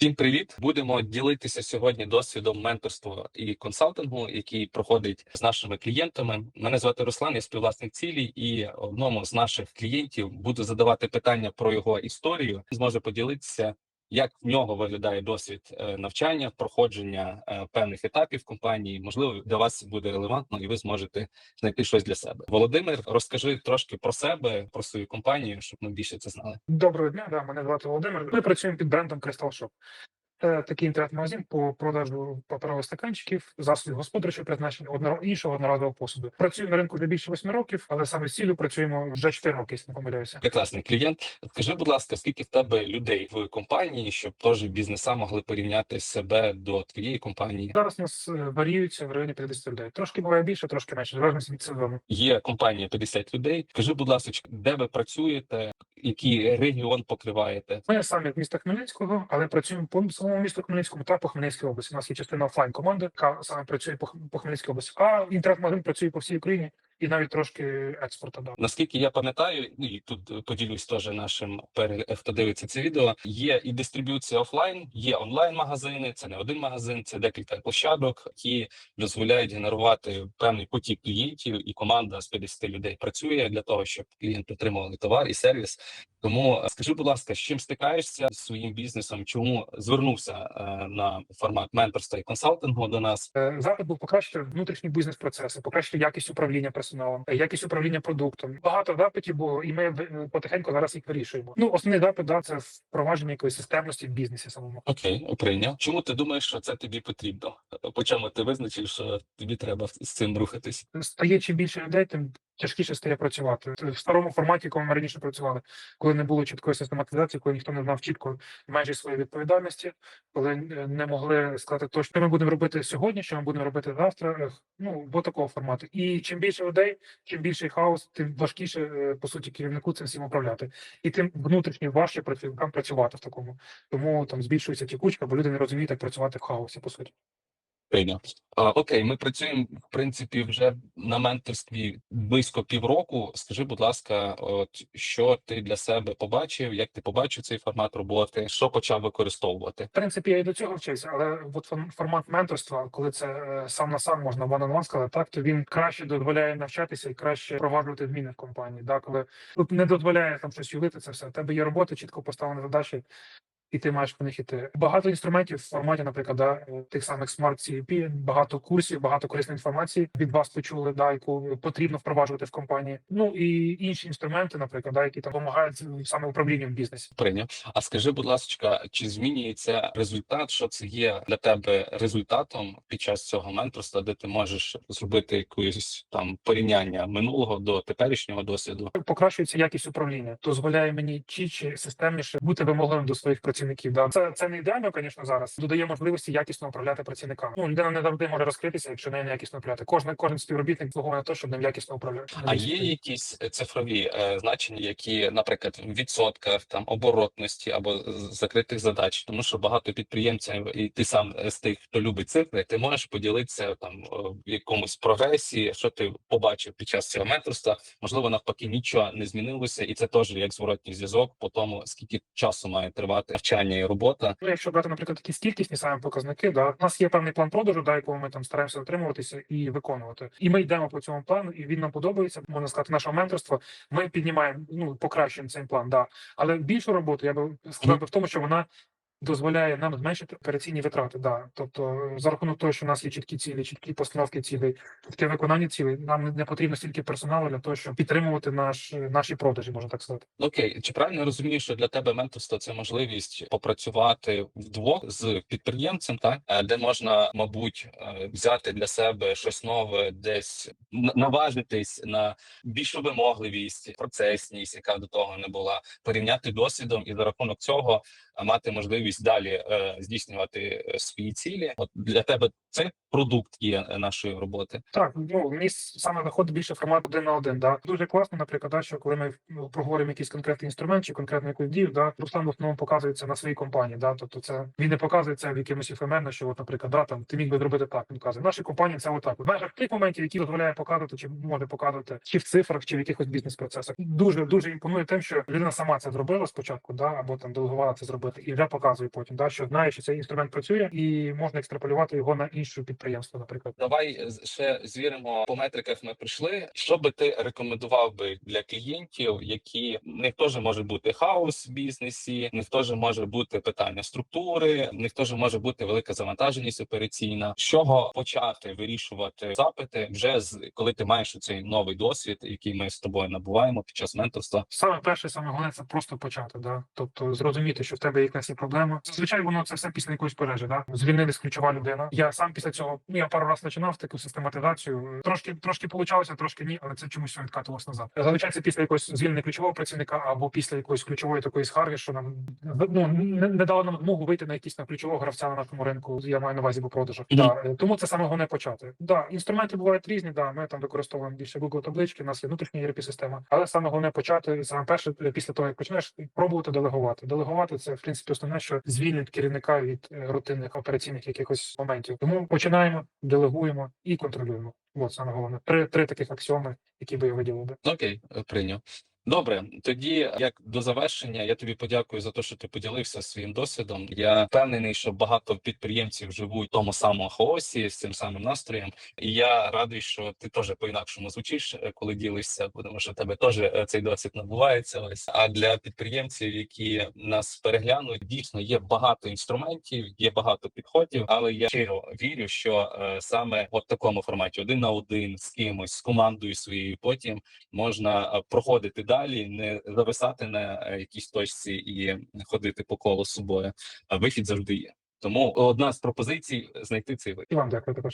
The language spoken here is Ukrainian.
Всім привіт! Будемо ділитися сьогодні досвідом менторства і консалтингу, який проходить з нашими клієнтами. Мене звати Руслан, я співвласник цілі, і одному з наших клієнтів буду задавати питання про його історію. Зможе поділитися, як в нього виглядає досвід е, навчання, проходження е, певних етапів компанії. Можливо, для вас буде релевантно, і ви зможете знайти щось для себе. Володимир, розкажи трошки про себе, про свою компанію, щоб ми більше це знали. Доброго дня, да, мене звати Володимир. Ми працюємо під брендом Crystal Shop. Це такий інтернет-магазин по продажу паперових стаканчиків, засобів господарчого призначення, одного іншого одноразового посуду. Працюємо на ринку вже більше восьми років, але саме з цілю працюємо вже 4 роки, якщо не помиляюся. Прекрасний клієнт. Скажи, будь ласка, скільки в тебе людей в компанії, щоб теж бізнеса могли порівняти себе до твоєї компанії? Зараз у нас е, варіюється в районі 50 людей. Трошки буває більше, трошки менше, залежно від сезону. Є компанія 50 людей. Скажи, будь ласка, де ви працюєте, який регіон покриваєте? Ми самі з міста Хмельницького, але працюємо по самому місту Хмельницькому та по Хмельницькій області. У нас є частина офлайн команди, яка саме працює по Хмельницькій області. А інтернет-магазин працює по всій Україні і навіть трошки експорту. Да. Наскільки я пам'ятаю, ну, і тут поділюсь теж нашим хто дивиться це відео. Є і дистриб'юція офлайн, є онлайн-магазини. Це не один магазин, це декілька площадок, які дозволяють генерувати певний потік клієнтів, і команда з 50 людей працює для того, щоб клієнти отримували товар і сервіс. Тому е, скажи, будь ласка, з чим стикаєшся з своїм бізнесом? Чому звернувся е, на формат менторства і консалтингу до нас? Е, Запит був покращити внутрішні бізнес-процеси, покращити якість управління персоналом, якість управління продуктом. Багато запитів було, і ми е, потихеньку зараз їх вирішуємо. Ну, основний запит да, це впровадження якоїсь системності в бізнесі самому. Окей, прийняв. Чому ти думаєш, що це тобі потрібно? По чому ти визначив, що тобі треба з цим рухатись? Стає чим більше людей, тим тяжкіше стає працювати. В старому форматі, якому ми раніше працювали, коли не було чіткої систематизації, коли ніхто не знав чітко межі своєї відповідальності, коли е, не могли сказати точно, що ми будемо робити сьогодні, що ми будемо робити завтра. е, Ну бо такого формату. І чим більше людей, чим більший хаос, тим важкіше е, по суті керівнику цим всім управляти, і тим внутрішньо важче працівникам працювати в такому. Тому там збільшується тікучка, бо люди не розуміють, як працювати в хаосі. По суті. Прийняв. Окей, ми працюємо в принципі вже на менторстві близько півроку. Скажи, будь ласка, от що ти для себе побачив? Як ти побачив цей формат роботи? Що почав використовувати? В принципі, я і до цього вчився, але от формат менторства, коли це е, сам на сам можна one сказати, так то він краще дозволяє навчатися і краще впроваджувати зміни в компанії. Да, коли тут не дозволяє там щось юлити, це все. У тебе є робота, чітко поставлені задачі. І ти маєш по них іти. Багато інструментів в форматі, наприклад, да, е, тих самих Smart CEP, багато курсів, багато корисної інформації від вас почули, да, яку потрібно впроваджувати в компанії. Ну і інші інструменти, наприклад, да, які там допомагають саме управлінню в бізнесі. Прийняв. А скажи, будь ласка, чи змінюється результат? Що це є для тебе результатом під час цього менторства, де ти можеш зробити якусь там порівняння минулого до теперішнього досвіду? покращується якість управління, дозволяє мені чітче, системніше бути вимогливим до своїх працівників. Да, це, це не ідеально, звісно, зараз додає можливості якісно управляти працівниками. Ну людина не завжди може розкритися, якщо нею якісно управляти. Кожен кожен співробітник слугує на те, щоб ним якісно управляти. А є якісь цифрові е, значення, які, наприклад, в відсотках там оборотності або закритих задач, тому що багато підприємців, і ти сам е, з тих, хто любить цифри, ти можеш поділитися там е, в якомусь прогресі, що ти побачив під час цього менторства. Можливо, навпаки, нічого не змінилося, і це теж як зворотній зв'язок по тому, скільки часу має тривати навчання і робота. Ну, якщо брати, наприклад, такі кількісні саме показники, да, у нас є певний план продажу, да, якого ми там стараємося дотримуватися і виконувати. І ми йдемо по цьому плану, і він нам подобається. Можна сказати, наше менторство. Ми піднімаємо, ну покращуємо цей план. Да. Але більшу роботу я би сказав би в тому, що вона. Дозволяє нам зменшити операційні витрати, да. Тобто, е, за рахунок того, що у нас є чіткі цілі, чіткі постановки цілей, чітке виконання цілей, нам не- потрібно стільки персоналу для того, щоб підтримувати наш наші продажі, можна так сказати. Окей, чи правильно я розумію, що для тебе менторство це можливість попрацювати вдвох з підприємцем, так Е, де можна, мабуть, е, взяти для себе щось нове, десь наважитись на більшу вимогливість, процесність, яка до того не була, порівняти досвідом і за рахунок цього е, мати можливість далі е, здійснювати е, свої цілі. От для тебе це продукт є е, нашої роботи. Так, ну мені саме заходить більше формат один на один. Да. Дуже класно, наприклад, да, що коли ми ну, проговоримо якийсь конкретний інструмент чи конкретну якусь дію, да, Руслан в основному показується на своїй компанії. Да, тобто це він не показує це в якимось ефемерно, що, от, наприклад, да, там ти міг би зробити так. Він каже, в нашій компанії це отак. В межах тих моментів, які дозволяє показувати, чи може показувати, чи в цифрах, чи в якихось бізнес-процесах. Дуже дуже імпонує тим, що людина сама це зробила спочатку, да, або там делегувала це зробити, і вже показує. потім, да, що знає, що цей інструмент працює, і можна екстраполювати його на інше підприємство, наприклад. Давай з- ще звіримо по метриках. Ми прийшли. Що би ти рекомендував би для клієнтів, які в них теж може бути хаос в бізнесі, в них теж може бути питання структури, в них теж може бути велика завантаженість операційна. З чого почати вирішувати запити вже з коли ти маєш цей новий досвід, який ми з тобою набуваємо під час менторства. Саме перше, саме головне це просто почати, да. Тобто зрозуміти, що в тебе якась є проблема. Зазвичай воно це все після якоїсь пожежі, да. Звільнились ключова людина. Я сам після цього ну я пару разів починав таку систематизацію. Трошки трошки получалося, трошки ні, але це чомусь відкатувалось назад. Зазвичай це після якогось звільнення ключового працівника або після якоїсь ключової такої скарги, що нам ну не, не дало нам змогу вийти на якийсь на ключового гравця на нашому ринку. Я маю на увазі по продажах. Мгм. Да. е, Тому це саме головне почати. Да, інструменти бувають різні. Да, ми там використовуємо більше Google таблички. У нас є внутрішня ERP система, але саме головне почати саме перше після того, як почнеш пробувати делегувати. Делегувати це в принципі основне, що звільнить керівника від е, рутинних операційних якихось моментів. Тому починаємо, делегуємо і контролюємо. От саме головне. Три три таких аксіоми, які би я виділив. Окей, е, прийняв. Добре, тоді як до завершення, я тобі подякую за те, що ти поділився своїм досвідом. Я впевнений, що багато підприємців живуть в тому самому хаосі з цим самим настроєм. І я радий, що ти теж по-інакшому звучиш, е, коли ділишся, тому що в тебе теж е, цей досвід набувається. Ось а для підприємців, які нас переглянуть, дійсно є багато інструментів, є багато підходів, але я щиро вірю, що е, саме в такому форматі один на один з кимось, з командою своєю, потім можна проходити далі, не зависати на е, якійсь точці і ходити по колу з собою. А вихід завжди є. Тому одна з пропозицій знайти цей вихід. І вам дякую також.